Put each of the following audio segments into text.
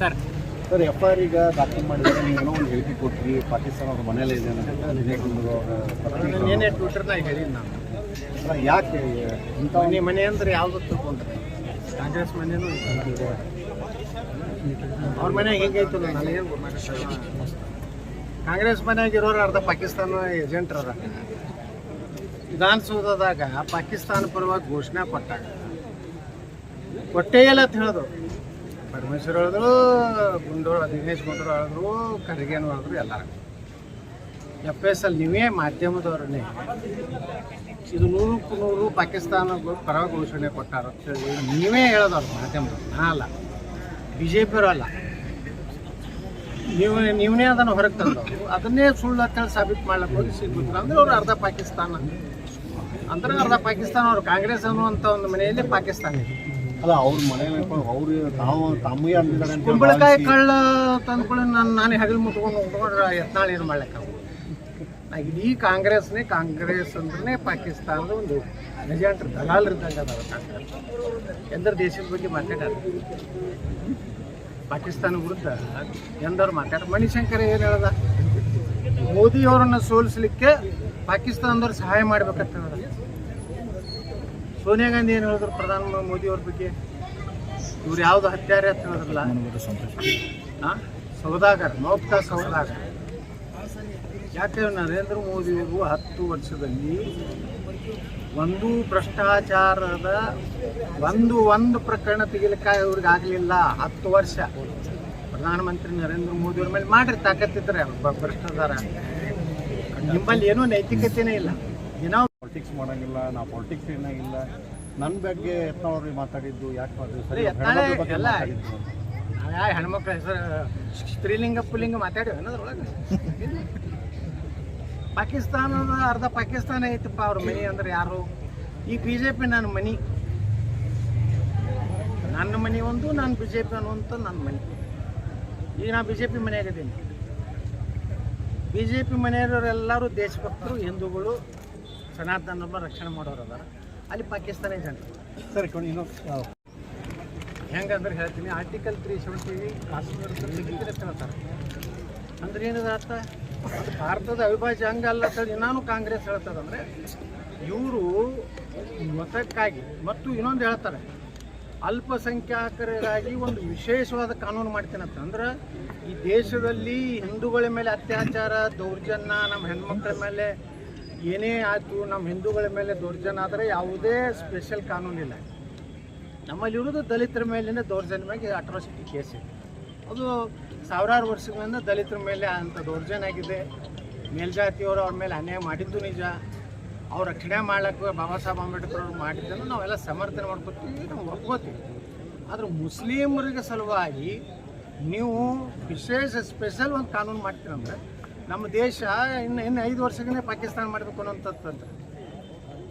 Sir sir. F I R ಈಗ ದಾಖಲು ಮಾಡಿದ್ರೆ ನೀವು ಏನೋ ಒಂದು ಹೇಳಿಕೆ ಕೊಟ್ರಿ. ಪಾಕಿಸ್ತಾನ ಅವ್ರ ಮನೇಲಿ ಇದೆ ಅಂತ ವಿಜಯ್ ಕುಂದೂರು ಅವರ. ಏನೇ ಟ್ವಿಟರ್ನಾಗ ನಾನು ಯಾಕೆ ಇಂಥ ಮನೆ ಮನೆ ಅಂದ್ರೆ ಯಾವ್ದು ತಿಳ್ಕೊಂಡ್ರೆ? ಕಾಂಗ್ರೆಸ್ ಮನೆಯೂ ಐತೆ. ಅವ್ರ ಮನೆ ಹೆಂಗೈತು ನನಗೇನು ಕಾಂಗ್ರೆಸ್ ಮನ್ಯಾಗ ಇರೋರು ಅರ್ಧ ಪಾಕಿಸ್ತಾನ ಏಜೆಂಟ್ರ ಅದ ವಿಧಾನಸೌಧದಾಗ ಪಾಕಿಸ್ತಾನ ಪರವಾಗಿ ಘೋಷಣೆ ಕೊಟ್ಟಾಗ ಕೊಟ್ಟೇ ಅಂತ ಹೇಳಿದ್ರು ಪರಮೇಶ್ವರ್ ಹೇಳಿದ್ರು, ಗುಂಡೋಳ ದಿನೇಶ್ ಗುಂಡೂರು ಹೇಳಿದ್ರು, ಖರ್ಗೆನು ಹೇಳಿದ್ರು ಎಲ್ಲರೂ ಎಫ್ ಎಸ್ ಅಲ್ಲಿ ನೀವೇ ಮಾಧ್ಯಮದವ್ರನ್ನೇ. ಇದು ನೂರಕ್ಕೂ ನೂರು ಪಾಕಿಸ್ತಾನ ಪರ ಘೋಷಣೆ ಕೊಟ್ಟಾರ ನೀವೇ ಹೇಳೋದವ್ರು ಮಾಧ್ಯಮದವ್ರು ನಾ ಅಲ್ಲ. ಬಿ ಜೆ ಪಿ ಅಲ್ಲ. ನೀವು ನೀವೇ ಅದನ್ನು ಹೊರಗೆ ತಂದವರು. ಅದನ್ನೇ ಸುಳ್ಳು ಅಂತೇಳಿ ಸಾಬೀತು ಮಾಡ್ಲಿಕ್ಕೆ ಹೋಗಿ ಸಿಗ್ಬಿಟ್ರು ಅಂದ್ರೆ ಅವ್ರು ಅರ್ಧ ಪಾಕಿಸ್ತಾನ. ಅಂದ್ರೆ ಅರ್ಧ ಪಾಕಿಸ್ತಾನ ಅವ್ರು, ಕಾಂಗ್ರೆಸ್ ಅನ್ನುವಂಥ ಒಂದು ಮನೆಯಲ್ಲಿ ಪಾಕಿಸ್ತಾನ. ಇದೆ ಅಲ್ಲ ಅವ್ರ ಮನೇಲಿ ಅನ್ಕೊಂಡು ಅವ್ರು ತಾವು ತಮ್ಮೇ ಅಂದಿದ್ದಾರೆ ಅಂತ ಕುಂಬಳಕಾಯಿ ಕಳ್ಳ ತಂದ್ಕೊಳ್ಳಿ ನಾನು ನಾನೇ ಹಗಲು ಮುಟ್ಕೊಂಡು ಉಟ್ಕೊಂಡ್ರೆ ಯತ್ನಾಳ ಏನು ಮಾಡ್ಲಿಕ್ಕೆ ಇಡೀ ಕಾಂಗ್ರೆಸ್ನೇ ಕಾಂಗ್ರೆಸ್ ಅಂದ್ರೆ ಪಾಕಿಸ್ತಾನದ ಒಂದು ಏಜೆಂಟ್ ದಲಾಲ್ ಅದಾವ ಕಾಂಗ್ರೆಸ್. ಎಂದ್ರ ದೇಶದ ಬಗ್ಗೆ ಮಾತಾಡ ಪಾಕಿಸ್ತಾನ ವಿರುದ್ಧ ಎಂದವ್ರು ಮಾತಾಡ ಮಣಿಶಂಕರ್ ಏನು ಹೇಳ್ದ? ಮೋದಿ ಸೋಲಿಸಲಿಕ್ಕೆ ಸೋಲಿಸ್ಲಿಕ್ಕೆ ಪಾಕಿಸ್ತಾನದವ್ರು ಸಹಾಯ ಮಾಡ್ಬೇಕಂತ ಹೇಳ್ದ. ಸೋನಿಯಾ ಗಾಂಧಿ ಏನು ಹೇಳಿದ್ರು? ಪ್ರಧಾನ ಮೋದಿ ಅವ್ರ ಬಗ್ಗೆ? ಇವ್ರು ಯಾವ್ದು ಹತ್ಯಾರೆ ಅಂತ ಹೇಳಿದ್ರಲ್ಲ? ಸೌದಾಗರ್ ಮೌತ್ಕ ಸೌದಾಗರ್. ಯಾಕೆ ನರೇಂದ್ರ ಮೋದಿಯವರು ಹತ್ತು ವರ್ಷದಲ್ಲಿ ಒಂದು ಭ್ರಷ್ಟಾಚಾರದ ಒಂದು ಒಂದು ಪ್ರಕರಣ ತೆಗಿಲಿಕ್ಕೆ ಇವ್ರಿಗೆ ಆಗಲಿಲ್ಲ. ಹತ್ತು ವರ್ಷ. ಪ್ರಧಾನಮಂತ್ರಿ ನರೇಂದ್ರ ಮೋದಿ ಅವ್ರ ಮೇಲೆ ಮಾಡ್ರಿ ತಾಕತ್ತಿದ್ರೆ. ಭ್ರಷ್ಟಾಚಾರ. ನಿಮ್ಮಲ್ಲಿ ಏನೂ ನೈತಿಕತೆನೇ ಇಲ್ಲ. ಏನೋ ಪಾಲಿಟಿಕ್ಸ್ ಮಾಡಂಗಿಲ್ಲ ನಾ ಪಾಲಿಟಿಕ್ಸ್ ಏನಾಗಿಲ್ಲ ನನ್ನ ಬಗ್ಗೆ ಯತ್ನಾಳ್ ಮಾತಾಡಿದ್ದು ಯಾಕೆ ಹೆಣ್ಮಕ್ಳ. ನಾವ್ ಹೆಣ್ಮಕ್ಳ ಹೆಸರು ಸ್ತ್ರೀಲಿಂಗ ಪುಲ್ಲಿಂಗ ಮಾತಾಡಿ ಅನ್ನೋದ್ರೊಳಗೆ? ಪಾಕಿಸ್ತಾನದ ಅರ್ಧ ಪಾಕಿಸ್ತಾನ ಐತಪ್ಪ ಅವ್ರ ಮನಿ ಅಂದ್ರೆ ಯಾರು? ಈ ಬಿ ಜೆ ಪಿ ನನ್ನ ಮನಿ. ನನ್ನ ಮನಿ ಒಂದು ನಾನು ಬಿ ಜೆ ಪಿ ಅನ್ನುವಂಥ ನನ್ನ ಮನಿ. ಈಗ ನಾ ಬಿ ಜೆ ಪಿ ಮನೆಯಾಗಿದ್ದೀನಿ ಬಿ ಜೆ ಪಿ ಮನೆಯವರೆಲ್ಲರೂ ದೇಶಭಕ್ತರು ಹಿಂದೂಗಳು ಸನಾತನ ರಕ್ಷಣೆ ಮಾಡೋರು ಅದಾರ. ಅಲ್ಲಿ ಪಾಕಿಸ್ತಾನ ಜನರು ಸರಿ ಕೊಡಿ ಇನ್ನೊಂದು ಹೆಂಗಂದ್ರೆ ಹೇಳ್ತೀನಿ ಆರ್ಟಿಕಲ್ ತ್ರೀ ಸೆವೆಂಟಿ ಕಾಶ್ಮೀರ ಹೇಳ್ತಾರೆ. ಅಂದ್ರೆ ಏನಿದೆ ಅರ್ಥ? ಅದು ಭಾರತದ ಅವಿಭಾಜ್ಯ ಅಂಗ ಅಲ್ಲ ಅಂತೇಳಿ ನಾನು ಕಾಂಗ್ರೆಸ್ ಹೇಳ್ತದಂದ್ರೆ ಇವರು ಮತಕ್ಕಾಗಿ ಮತ್ತು ಇನ್ನೊಂದು ಹೇಳ್ತಾರೆ ಅಲ್ಪಸಂಖ್ಯಾತರಿಗಾಗಿ ಒಂದು ವಿಶೇಷವಾದ ಕಾನೂನು ಮಾಡ್ತೀನಂತ ಅಂದ್ರೆ ಈ ದೇಶದಲ್ಲಿ ಹಿಂದೂಗಳ ಮೇಲೆ ಅತ್ಯಾಚಾರ ದೌರ್ಜನ್ಯ ನಮ್ಮ ಹೆಣ್ಮಕ್ಳ ಮೇಲೆ ಏನೇ ಆಯಿತು ನಮ್ಮ ಹಿಂದೂಗಳ ಮೇಲೆ ದೌರ್ಜನ್ಯ ಆದರೆ ಯಾವುದೇ ಸ್ಪೆಷಲ್ ಕಾನೂನಿಲ್ಲ ನಮ್ಮಲ್ಲಿ ಇರೋದು ದಲಿತರ ಮೇಲಿನ ದೌರ್ಜನ್ಯ ಮೇಲೆ ಅಟ್ರಾಸಿಟಿ ಕೇಸ್ ಇದೆ. ಅದು ಸಾವಿರಾರು ವರ್ಷಗಳಿಂದ ದಲಿತರ ಮೇಲೆ ಅಂಥ ದೌರ್ಜನ್ಯ ಆಗಿದೆ. ಮೇಲ್ಜಾತಿಯವರು ಅವ್ರ ಮೇಲೆ ಅನ್ಯಾಯ ಮಾಡಿದ್ದು ನಿಜ. ಅವ್ರ ರಕ್ಷಣೆ ಮಾಡ್ಲಿಕ್ಕೆ ಬಾಬಾ ಸಾಹೇಬ್ ಅಂಬೇಡ್ಕರ್ ಅವ್ರು ಮಾಡಿದ್ದನ್ನು ನಾವೆಲ್ಲ ಸಮರ್ಥನೆ ಮಾಡ್ಕೊತೀವಿ, ನಾವು ಒಪ್ಕೋತೀವಿ. ಆದ್ರೆ ಮುಸ್ಲಿಮರಿಗೆ ಸಲುವಾಗಿ ನೀವು ವಿಶೇಷ ಸ್ಪೆಷಲ್ ಒಂದು ಕಾನೂನು ಮಾಡ್ತೀರಂದ್ರೆ ನಮ್ಮ ದೇಶ ಇನ್ನು ಇನ್ನು ಐದು ವರ್ಷಕ್ಕೆ ಪಾಕಿಸ್ತಾನ ಮಾಡಬೇಕು ಅನ್ನೋಂಥದ್ದು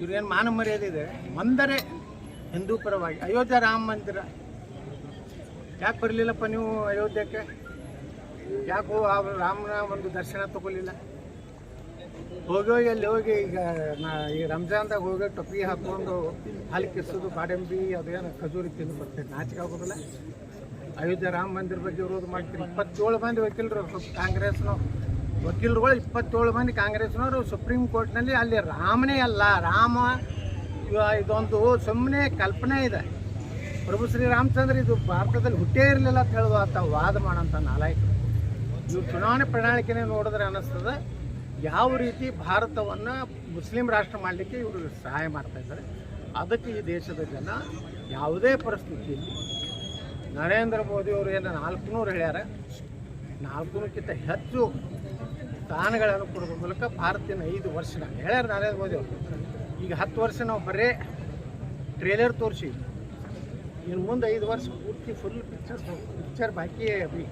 ಇವ್ರೇನು ಮಾನ ಮರ್ಯಾದೆ ಇದೆ? ಒಂದರೆ ಹಿಂದೂ ಪರವಾಗಿ. ಅಯೋಧ್ಯೆ ರಾಮ ಮಂದಿರ. ಯಾಕೆ ಬರಲಿಲ್ಲಪ್ಪ ನೀವು ಅಯೋಧ್ಯಕ್ಕೆ? ಯಾಕೋ ಆ ರಾಮನ ಒಂದು ದರ್ಶನ ತಗೊಳ್ಳಿಲ್ಲ? ಹೋಗಿ ಹೋಗಿ ಅಲ್ಲಿ ಹೋಗಿ ಈಗ ನಾ ಈ ರಂಜಾನ್ದಾಗ ಹೋಗಿ ಟೊಪ್ಪಿ ಹಾಕ್ಕೊಂಡು ಹಾಲು ಕಿಸೋದು ಬಾಡಂಬಿ ಅದೇನು ಖಜೂರಿ ತಿಂದು ಬರ್ತೈತೆ ನಾಚಿಕೆ ಆಗೋದಿಲ್ಲ. ಅಯೋಧ್ಯೆ ರಾಮ ಮಂದಿರ ಬಗ್ಗೆ ವಿರೋಧ ಮಾಡ್ತೀನಿ ಇಪ್ಪತ್ತೇಳು ಮಂದಿ ವಕೀಲರು ಕಾಂಗ್ರೆಸ್ನವ್ರು. ವಕೀಲರುಗಳು ಇಪ್ಪತ್ತೇಳು ಮಂದಿ ಕಾಂಗ್ರೆಸ್ನವರು ಸುಪ್ರೀಂ ಕೋರ್ಟ್ನಲ್ಲಿ ಅಲ್ಲಿ ರಾಮನೇ ಅಲ್ಲ, ರಾಮ ಇವ- ಇದೊಂದು ಸುಮ್ಮನೆ ಕಲ್ಪನೆ ಇದೆ. ಪ್ರಭು ಶ್ರೀ ರಾಮಚಂದ್ರ ಇದು ಭಾರತದಲ್ಲಿ ಹುಟ್ಟೇ ಇರಲಿಲ್ಲ ಅಂತ ವಾದ ಮಾಡೋಂಥ ನಾಲಾಯಕರು ಇವ್ರು ಚುನಾವಣೆ ಪ್ರಣಾಳಿಕೆನೇ ನೋಡಿದ್ರೆ ಅನ್ನಿಸ್ತದೆ ಯಾವ ರೀತಿ ಭಾರತವನ್ನು ಮುಸ್ಲಿಂ ರಾಷ್ಟ್ರ ಮಾಡಲಿಕ್ಕೆ ಇವರು ಸಹಾಯ ಮಾಡ್ತಾ ಇದ್ದಾರೆ. ಅದಕ್ಕೆ ಈ ದೇಶದ ಜನ ಯಾವುದೇ ಪರಿಸ್ಥಿತಿಯಲ್ಲಿ ನರೇಂದ್ರ ಮೋದಿ ಅವರು ಏನು ನಾಲ್ಕುನೂರು ಹೇಳ್ಯಾರ. ನಾಲ್ಕುನೂರಕ್ಕಿಂತ ಹೆಚ್ಚು ಸ್ಥಾನಗಳನ್ನು ಕೊಡುವ ಮೂಲಕ ಭಾರತೀಯ ಐದು ವರ್ಷ ಹೇಳ್ಯಾರ ನರೇಂದ್ರ ಮೋದಿ ಈಗ ಹತ್ತು ವರ್ಷ ನಾವು ಬರೇ ಟ್ರೇಲರ್ ತೋರಿಸಿ ಇನ್ನು ಮುಂದೆ ಐದು ವರ್ಷ ಪೂರ್ತಿ ಫುಲ್ ಪಿಕ್ಚರ್ ಪಿಕ್ಚರ್ ಬಾಕಿ ಅಭಿ.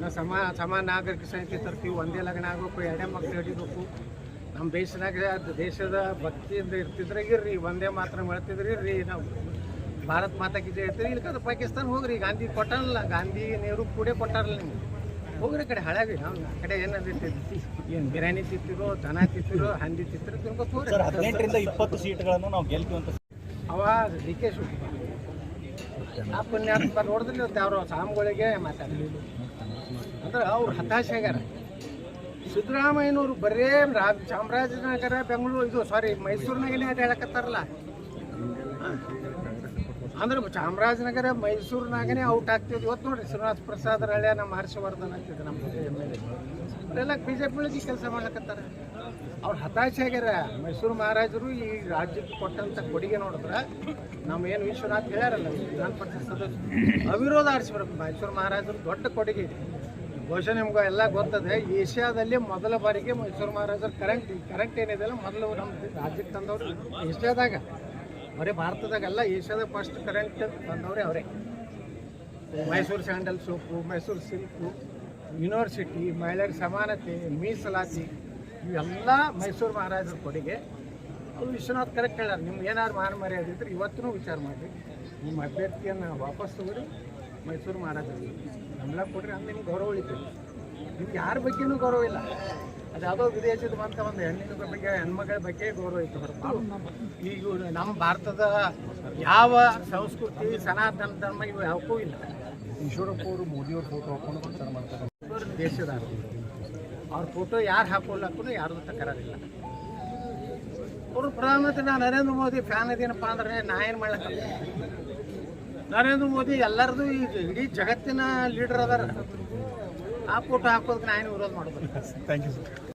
ನಾವು ಸಮ ಸಮಾನ ನಾಗರಿಕ ಸಂಹಿತೆ ತರ್ತೀವಿ, ಒಂದೇ ಲಗ್ನ ಆಗಬೇಕು, ಎರಡೇ ಮಕ್ಳು ಹಿಡಿಬೇಕು. ನಮ್ಮ ದೇಶದಾಗ ದೇಶದ ಭಕ್ತಿಯಿಂದ ಇರ್ತಿದ್ರೆ ಇರ್ರಿ, ಒಂದೇ ಮಾತ್ರ ಹೇಳ್ತಿದ್ರಿ ಇರ್ರಿ, ನಾವು ಭಾರತ್ ಮಾತಾ ಇರ್ತೀವಿ ಇರ್ತೀರಿ ಇಲ್ಕಂದ್ರೆ ಪಾಕಿಸ್ತಾನ ಹೋಗ್ರಿ, ಗಾಂಧಿ ಕೊಟ್ಟಾರಲ್ಲ ಗಾಂಧಿ ನೆಹರು ಕೂಡ ಕೊಟ್ಟಾರಲ್ಲ ನಿಮ್ಗೆ. ಹೋಗ್ರಿ ಕಡೆ ಹಳಾಗಿ ನಾವು ಆ ಕಡೆ ಏನಂದಿರ್ತೀವಿ ಏನು ಬಿರಿಯಾನಿ ತಿಂತಿರೋ ದನ ತಿಂತಿರೋ ಹಂದಿ ತಿಂತಿರೋ ತಿನ್ಕೊತ ಹದಿನೆಂಟರಿಂದ ಇಪ್ಪತ್ತು ಸೀಟ್ಗಳನ್ನು ನಾವು ಗೆಲ್ತೀವಿ ಅಂತ ಅವ ಡಿ ಕೆ ಶಿವಕುಮಾರ್ ಆ ಪುಣ್ಯಾತ್ಮ ನೋಡಿದ್ರೆ ಅವ್ರ ಸಾಮ್ಗಳಿಗೆ ಮಾತಾಡಲಿಲ್ಲ. ಅಂದ್ರೆ ಅವ್ರು ಹತಾಶಾಗ್ಯಾರ ಸಿದ್ದರಾಮಯ್ಯನವರು ಬರೇ ರಾ- ಚಾಮರಾಜನಗರ ಬೆಂಗಳೂರು ಇದು ಸಾರಿ ಮೈಸೂರಿನಾಗೇನೆ ಅದು ಹೇಳಕತ್ತಾರಲ್ಲ. ಅಂದ್ರೆ ಚಾಮರಾಜನಗರ ಮೈಸೂರಿನಾಗನೇ ಔಟ್ ಆಗ್ತಿದ್ವಿ. ಇವತ್ತು ನೋಡ್ರಿ ಶ್ರೀನಿವಾಸ ಪ್ರಸಾದ್ ಹಳ್ಳಿಯ ನಮ್ಮ ಹರ್ಷವರ್ಧನ್ ಆಗ್ತಿದ್ರು ನಮ್ಮ ಎಂ ಎಲ್ ಎಲ್ಲ ಬಿ ಜೆ ಕೆಲಸ ಮಾಡ್ಲಕತ್ತಾರ ಅವ್ರು ಹತಾಶೆ ಆಗ್ಯಾರ. ಮೈಸೂರು ಮಹಾರಾಜರು ಈ ರಾಜ್ಯಕ್ಕೆ ಕೊಟ್ಟಂತ ಕೊಡುಗೆ ನೋಡಿದ್ರೆ ನಮ್ಮ ಏನು ವಿಶ್ವನಾಥ್ ಹೇಳ್ಯಾರಲ್ಲ, ವಿಧಾನ ಪರಿಷತ್ ಸದಸ್ಯರು. ಅವಿರೋಧ ಆರಿಸ್ಬೇಕು ಮೈಸೂರು ಮಹಾರಾಜರು ದೊಡ್ಡ ಕೊಡುಗೆ ಇದೆ. ಬಹುಶಃ ನಿಮ್ಗೆ ಎಲ್ಲ ಗೊತ್ತದೆ. ಏಷ್ಯಾದಲ್ಲಿ ಮೊದಲ ಬಾರಿಗೆ ಮೈಸೂರು ಮಹಾರಾಜರು ಕರೆಂಟ್ ಕರೆಂಟ್ ಏನಿದೆಯಲ್ಲ ಮೊದಲು ನಮ್ಮ ರಾಜ್ಯಕ್ಕೆ ತಂದವರು ಏಷ್ಯಾದಾಗ. ಬರೀ ಭಾರತದಾಗೆಲ್ಲ ಏಷ್ಯಾದ ಫಸ್ಟ್ ಕರೆಂಟ್ ತಂದವ್ರೆ ಅವರೇ. Mysuru sandal soap, Mysuru silk, university, ಮಹಿಳೆಯರ ಸಮಾನತೆ, ಮೀಸಲಾತಿ, ಇವೆಲ್ಲ ಮೈಸೂರು ಮಹಾರಾಜರ ಕೊಡುಗೆ. ಅದು ವಿಶ್ವನಾಥ್ ಕರೆಕ್ಟ್ ಹೇಳಾರ. ನಿಮ್ಗೆ ಏನಾದ್ರು ಮಾನ ಮರ್ಯಾದೆ ಇದ್ರೆ ಇವತ್ತೂ ವಿಚಾರ ಮಾಡಿ. ನಿಮ್ಮ ಅಭ್ಯರ್ಥಿಯನ್ನು ವಾಪಸ್ ತಗೋರಿ ಮೈಸೂರು ಮಹಾರಾಜರು ನಮ್ಮೆಲ್ಲ ಕೊಡ್ರಿ ಅಂದ್ರೆ ನಿಮ್ಗೆ ಗೌರವ ಉಳಿತೀವಿ ನಿಮ್ಗೆ ಯಾರ ಬಗ್ಗೆನೂ ಗೌರವ ಇಲ್ಲ. ಅದು ಯಾವುದೋ ವಿದೇಶದ ಬಂತ ಒಂದು ಹೆಣ್ಣಿನ ಬಗ್ಗೆ ಹೆಣ್ಮಗಳ ಬಗ್ಗೆ ಗೌರವ ಇತ್ತು ಹೊರತು. ಈಗ ನಮ್ಮ ಭಾರತದ ಯಾವ ಸಂಸ್ಕೃತಿ ಸನಾತನ ಧರ್ಮ ಇವು ಯಾವಕ್ಕೂ ಇಲ್ಲ. ಈಶ್ವರಪ್ಪ ಅವರು ಮೋದಿಯವ್ರ ಫೋಟೋ ಹಾಕೊಂಡು ಪ್ರಚಾರ ಮಾಡ್ತಾರೆ. ದೇಶದ ಅವ್ರ ಫೋಟೋ ಯಾರು ಹಾಕೊಳ್ಳಕ್ಕೂ ಯಾರು ತಕರಾರಿಲ್ಲ. ಅವರು ಪ್ರಧಾನಮಂತ್ರಿ ನಾ ನರೇಂದ್ರ ಮೋದಿ ಫ್ಯಾನ್ ಅದೇನಪ್ಪ ಅಂದ್ರೆ ನಾ ಏನು ಮಾಡ್ಲಕ್ಕ? ನರೇಂದ್ರ ಮೋದಿ ಎಲ್ಲರದು ಈ ಇಡೀ ಜಗತ್ತಿನ ಲೀಡರ್ ಅದಾರ. ಆ ಫೋಟೋ ಹಾಕೋದಕ್ಕೆ ನಾನು ವಿರೋಧ ಮಾಡೋದು ಥ್ಯಾಂಕ್ ಯು ಸರ್